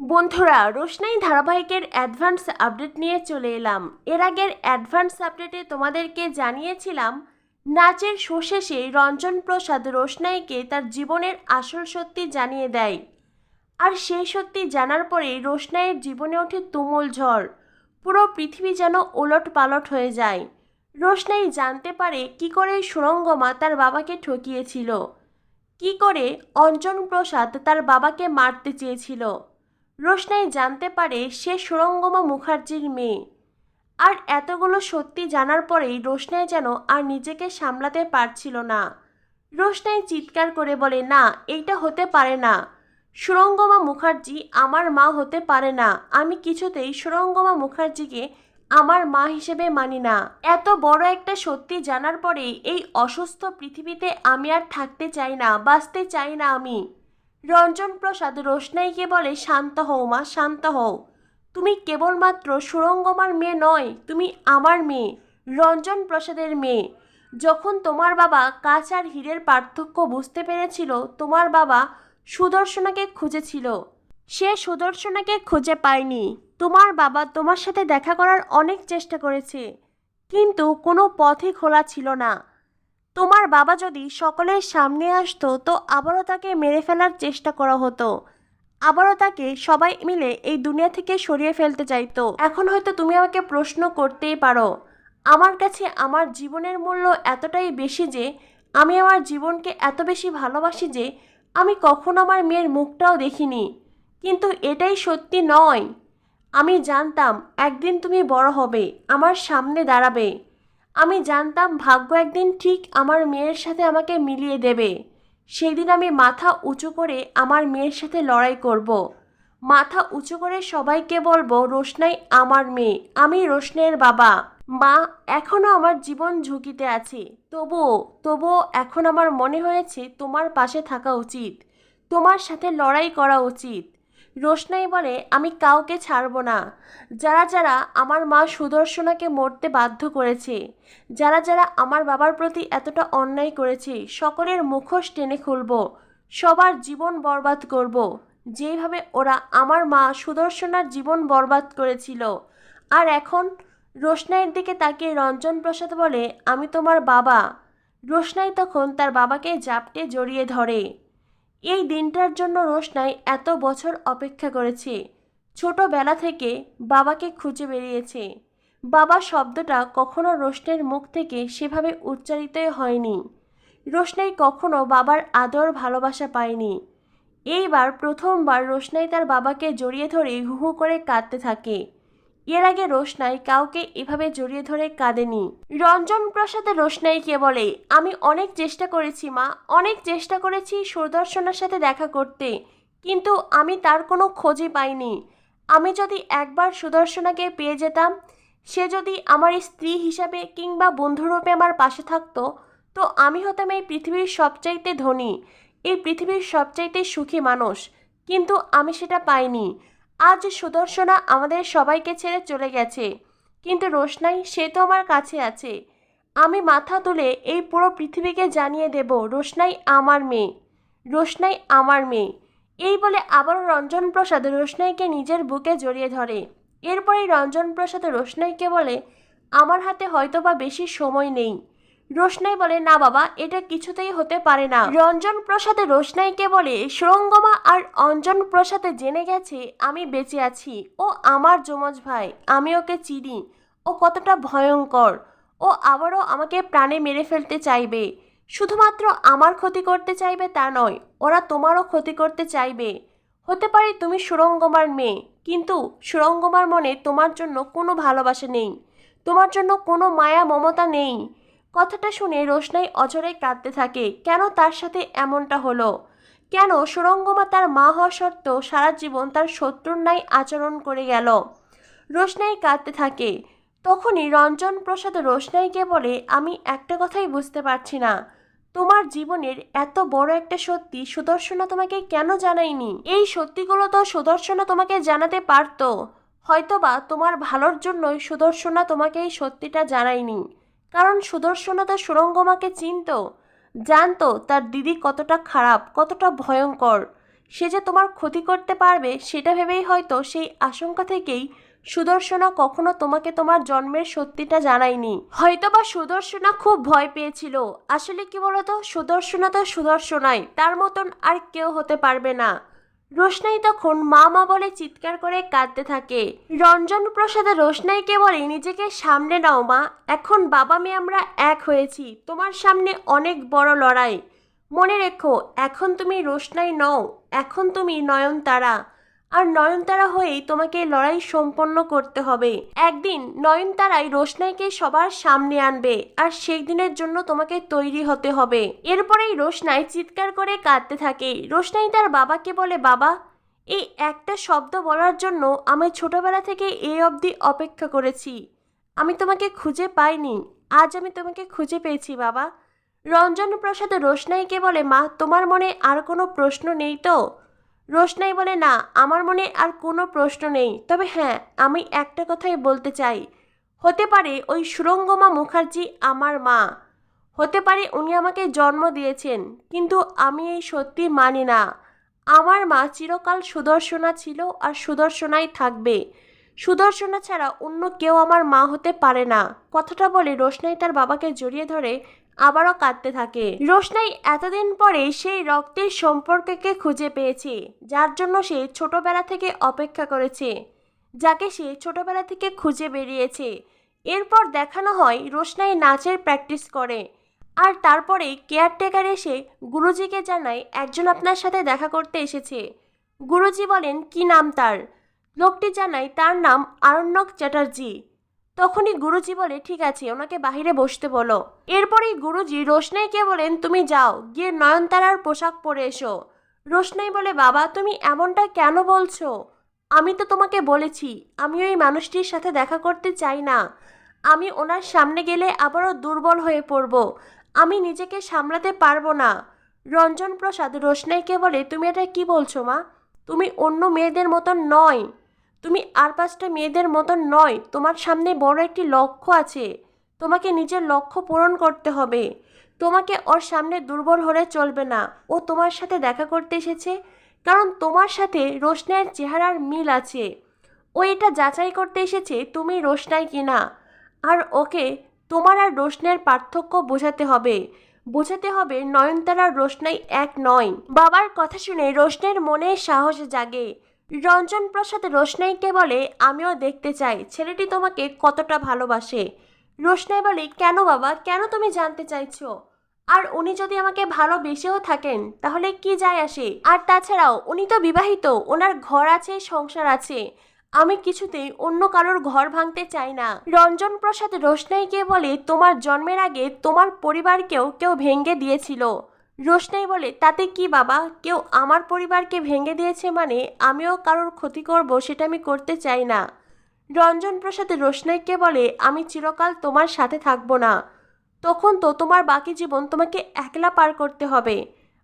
বন্ধুরা, রোশনাই ধারাবাহিকের advance update নিয়ে চলে এলাম। এর আগের অ্যাডভান্স আপডেটে তোমাদেরকে জানিয়েছিলাম, নাচের শো শেষে রঞ্জন প্রসাদ রোশনাইকে তার জীবনের আসল সত্যি জানিয়ে দেয়। আর সেই সত্যি জানার পরেই রোশনাইয়ের জীবনে ওঠে তুমুল ঝড়। পুরো পৃথিবী যেন ওলট পালট হয়ে যায়। রোশনাই জানতে পারে কি করে সুরঙ্গমা তার বাবাকে ঠকিয়েছিল। কি করে অঞ্জন প্রসাদ তার বাবাকে মারতে চেয়েছিল। রোশনাই জানতে পারে সে সুরঙ্গমা মুখার্জির মেয়ে। আর এতগুলো সত্যি জানার পরেই রোশনাই যেন আর নিজেকে সামলাতে পারছিল না। রোশনাই চিৎকার করে বলে, না, এইটা হতে পারে না। সুরঙ্গমা মুখার্জি আমার মা হতে পারে না। আমি কিছুতেই সুরঙ্গমা মুখার্জিকে আমার মা হিসেবে মানি না। এত বড় একটা সত্যি জানার পরে এই অসুস্থ পৃথিবীতে আমি আর থাকতে চাই না, বাঁচতে চাই না আমি। রঞ্জন প্রসাদ রোশনাইকে বলে, শান্ত হও মা, শান্ত হও। তুমি কেবলমাত্র সুরঙ্গমার মেয়ে নয়, তুমি আমার মেয়ে, রঞ্জন প্রসাদের মেয়ে। যখন তোমার বাবা কাঁচ আর হীরের পার্থক্য বুঝতে পেরেছিল, তোমার বাবা সুদর্শনাকে খুঁজেছিল। সে সুদর্শনাকে খুঁজে পায়নি। তোমার বাবা তোমার সাথে দেখা করার অনেক চেষ্টা করেছে, কিন্তু কোনো পথই খোলা ছিল না। তোমার বাবা যদি সকলের সামনে আসতো, তো আবারও তাকে মেরে ফেলার চেষ্টা করা হতো। আবারও তাকে সবাই মিলে এই দুনিয়া থেকে সরিয়ে ফেলতে চাইতো। এখন হয়তো তুমি আমাকে প্রশ্ন করতেই পারো, আমার কাছে আমার জীবনের মূল্য এতটাই বেশি যে, আমি আমার জীবনকে এত বেশি ভালোবাসি যে, আমি কখনো আমার মেয়ের মুখটাও দেখিনি। কিন্তু এটাই সত্যি নয়। আমি জানতাম, একদিন তুমি বড় হবে, আমার সামনে দাঁড়াবে। আমি জানতাম ভাগ্য একদিন ঠিক আমার মেয়ের সাথে আমাকে মিলিয়ে দেবে। সেই দিন আমি মাথা উঁচু করে আমার মেয়ের সাথে লড়াই করব। মাথা উঁচু করে সবাইকে বলব, রোশনাই আমার মেয়ে, আমি রোশনের বাবা। মা এখনও আমার জীবন ঝুঁকিতে আছে। তবুও তবুও এখন আমার মনে হয়েছে তোমার পাশে থাকা উচিত। তোমার সাথে লড়াই করা উচিত। রোশনাই বলে, আমি কাউকে ছাড়ব না। যারা যারা আমার মা সুদর্শনাকে মরতে বাধ্য করেছে, যারা যারা আমার বাবার প্রতি এতটা অন্যায় করেছে, সকলের মুখোশ টেনে খুলব, সবার জীবন বরবাদ করব। যেভাবে ওরা আমার মা সুদর্শনার জীবন বরবাদ করেছিল। আর এখন রোশনাইয়ের দিকে তাকিয়ে রঞ্জন প্রসাদ বলে, আমি তোমার বাবা। রোশনাই তখন তার বাবাকে জাপটে জড়িয়ে ধরে। এই দিনটার জন্য রোশনাই এত বছর অপেক্ষা করেছে। ছোটবেলা থেকে বাবাকে খুঁজে বেরিয়েছে। বাবা শব্দটা কখনো রোশনের মুখ থেকে সেভাবে উচ্চারিতই হয়নি। রোশনাই কখনো বাবার আদর ভালোবাসা পায়নি। এইবার প্রথমবার রোশনাই তার বাবাকে জড়িয়ে ধরে হু করে কাঁদতে থাকে। এর আগে রোশনাই কাউকে এভাবে জড়িয়ে ধরে কাঁদেনি। রঞ্জন প্রসাদ রোশনাইকে বলে, আমি অনেক চেষ্টা করেছি, মা। অনেক চেষ্টা করেছি সুদর্শনের সাথে দেখা করতে। কিন্তু আমি তার কোনো খোঁজই পাইনি। আমি যদি একবার সুদর্শনাকে পেয়ে যেতাম, সে যদি আমার স্ত্রী হিসাবে কিংবা বন্ধুরূপে আমার পাশে থাকতো, তো আমি হতাম এই পৃথিবীর সবচাইতে ধনী। এই পৃথিবীর সবচাইতে সুখী মানুষ। কিন্তু আমি সেটা পাইনি। আজ সুদর্শনা আমাদের সবাইকে ছেড়ে চলে গেছে। কিন্তু রোশনাই, সে তো আমার কাছে আছে। আমি মাথা তুলে এই পুরো পৃথিবীকে জানিয়ে দেব, রোশনাই আমার মেয়ে। রোশনাই আমার মেয়ে। এই বলে আবারও রঞ্জন প্রসাদ রোশনাইকে নিজের বুকে জড়িয়ে ধরে। এরপরেই রঞ্জন প্রসাদ রোশনাইকে বলে, আমার হাতে হয়তোবা বেশি সময় নেই। রোশনাই বলে, না বাবা, এটা কিছুতেই হতে পারে না। রঞ্জন প্রসাদে রোশনাইকে বলে, সুরঙ্গমা আর অঞ্জন প্রসাদে জেনে গেছে আমি বেঁচে আছি। ও আমার যমজ ভাই, আমি ওকে চিনি। ও কতটা ভয়ঙ্কর। ও আবারও আমাকে প্রাণে মেরে ফেলতে চাইবে। শুধুমাত্র আমার ক্ষতি করতে চাইবে তা নয়, ওরা তোমারও ক্ষতি করতে চাইবে। হতে পারে তুমি সুরঙ্গমার মেয়ে, কিন্তু সুরঙ্গমার মনে তোমার জন্য কোনো ভালোবাসা নেই। তোমার জন্য কোনো মায়া মমতা নেই। কথাটা শুনে রোশনাই অজরে কাঁদতে থাকে, কেন তার সাথে এমনটা হলো? কেন সুরঙ্গমা তার মা হওয়া সত্ত্বেও সারা জীবন তার শত্রুর ন্যায় আচরণ করে গেল? রোশনাই কাঁদতে থাকে। তখনই রঞ্জন প্রসাদ রোশনাইকে বলে, আমি একটা কথাই বুঝতে পারছি না। তোমার জীবনের এত বড় একটা সত্যি সুদর্শনা তোমাকে কেন জানায়নি? এই সত্যিগুলো তো সুদর্শনা তোমাকে জানাতে পারতো। হয়তোবা তোমার ভালোর জন্যই সুদর্শনা তোমাকে এই সত্যিটা জানায়নি। কারণ সুদর্শনা তো সুরঙ্গমাকে চিনত, জানতো তার দিদি কতটা খারাপ, কতটা ভয়ঙ্কর। সে যে তোমার ক্ষতি করতে পারবে, সেটা ভেবেই হয়তো সেই আশঙ্কা থেকেই সুদর্শনা কখনো তোমাকে তোমার জন্মের সত্যিটা জানায়নি। হয়তোবা সুদর্শনা খুব ভয় পেয়েছিল। আসলে কি বলতো? সুদর্শনা তো সুদর্শনাই, তার মতন আর কেউ হতে পারবে না। রোশনাই তখন মামা বলে চিৎকার করে কাঁদতে থাকে। রঞ্জন প্রসাদে রোশনাইকে বলে, নিজেকে সামনে নাও মা, এখন বাবা মেয়ে আমরা এক হয়েছি, তোমার সামনে অনেক বড় লড়াই। মনে রেখো, এখন তুমি রোশনাই নও, এখন তুমি নয়নতারা। আর নয়নতারা হয়েই তোমাকে লড়াই সম্পন্ন করতে হবে। একদিন নয়নতারাই রোশনাইকে সবার সামনে আনবে আর সেই দিনের জন্য তোমাকে তৈরি হতে হবে। এরপরেই রোশনাই চিৎকার করে কাঁদতে থাকে। রোশনাই তার বাবাকে বলে, বাবা, এই একটা শব্দ বলার জন্য আমি ছোটবেলা থেকে এই অবধি অপেক্ষা করেছি। আমি তোমাকে খুঁজে পাইনি। আজ আমি তোমাকে খুঁজে পেয়েছি, বাবা। রঞ্জন প্রসাদ রোশনাইকে বলে, মা, তোমার মনে আর কোনো প্রশ্ন নেই তো? রোশনাই বলে না, আমার মনে আর কোনো প্রশ্ন নেই। তবে হ্যাঁ আমি একটা কথাই বলতে চাই। হতে পারে ওই সুরঙ্গমা মুখার্জি আমার মা। হতে পারে উনি আমাকে জন্ম দিয়েছেন, কিন্তু আমি এই সত্যি মানি না। আমার মা চিরকাল সুদর্শনা ছিল আর সুদর্শনাই থাকবে। সুদর্শনা ছাড়া অন্য কেউ আমার মা হতে পারে না। কথাটা বলে রোশনাই তার বাবাকে জড়িয়ে ধরে আবারও কাঁদতে থাকে। রোশনাই এতদিন পরে সেই রক্তের সম্পর্ককে খুঁজে পেয়েছে, যার জন্য সে ছোটবেলা থেকে অপেক্ষা করেছে, যাকে সে ছোটবেলা থেকে খুঁজে বেরিয়েছে। এরপর দেখানো হয় রোশনাই নাচের প্র্যাকটিস করে, আর তারপরে কেয়ারটেকার এসে গুরুজিকে জানায় একজন আপনার সাথে দেখা করতে এসেছে। গুরুজি বলেন, কি নাম তার? লোকটি জানায়, তার নাম আরণ্যক চ্যাটার্জি। তখনই গুরুজি বলে, ঠিক আছে, ওনাকে বাহিরে বসতে বলো। এরপরেই গুরুজি রোশনাইকে বলেন, তুমি যাও, গিয়ে নয়নতারার পোশাক পরে এসো। রোশনাই বলে, বাবা, তুমি এমনটা কেন বলছো? আমি তো তোমাকে বলেছি, আমি ওই মানুষটির সাথে দেখা করতে চাই না। আমি ওনার সামনে গেলে আবারও দুর্বল হয়ে পড়ব। আমি নিজেকে সামলাতে পারব না। রঞ্জন প্রসাদ রোশনাইকে বলে, তুমি এটা কি বলছো মা? তুমি অন্য মেয়েদের মতন নয়। তুমি আর পাঁচটা মেয়েদের মতন নয়, তোমার সামনে বড় একটি লক্ষ্য আছে। তোমাকে নিজের লক্ষ্য পূরণ করতে হবে। তোমাকে ওর সামনে দুর্বল হলে চলবে না। ও তোমার সাথে দেখা করতে এসেছে, কারণ তোমার সাথে রোশনাইয়ের চেহারার মিল আছে। ও এটা যাচাই করতে এসেছে তুমি রোশনাই কিনা। আর ওকে তোমার আর রোশনাইয়ের পার্থক্য বোঝাতে হবে। বোঝাতে হবে নয়নতারার রোশনাই এক নয়। বাবার কথা শুনে রোশনের মনে সাহস জাগে। রঞ্জন প্রসাদ রোশনাইকে বলে, আমিও দেখতে চাই। ছেলেটি তোমাকে কতটা ভালোবাসে? রোশনাই বলে, কেন বাবা? কেন তুমি জানতে চাইছো? আর উনি যদি আমাকে ভালোবেসেও থাকেন, তাহলে কি যায় আসে? আর তাছাড়াও, উনি তো বিবাহিত, ওনার ঘর আছে, সংসার আছে। আমি কিছুতেই অন্য কারোর ঘর ভাঙতে চাই না। রঞ্জন প্রসাদ রোশনাইকে বলে, তোমার জন্মের আগে তোমার পরিবারকেও কেউ ভেঙে দিয়েছিল। রোশনাই বলে, তাতে কি বাবা? কেউ আমার পরিবারকে ভেঙে দিয়েছে মানে আমিও কারোর ক্ষতি করব সেটা আমি করতে চাই না। রঞ্জন প্রসাদ রোশনাইকে বলে, আমি চিরকাল তোমার সাথে থাকব না। তখন তো তোমার বাকি জীবন তোমাকে একলা পার করতে হবে।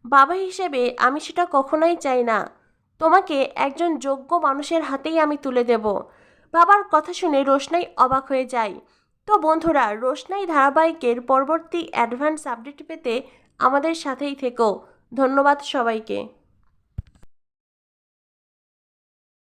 বাবা হিসেবে আমি সেটা কখনোই চাই না। তোমাকে একজন যোগ্য মানুষের হাতেই আমি তুলে দেব। বাবার কথা শুনে রোশনাই অবাক হয়ে যায়। তো বন্ধুরা রোশনাই ধারাবাহিকের পরবর্তী অ্যাডভান্স আপডেট পেতে আমাদের সাথেই থেকো। ধন্যবাদ সবাইকে।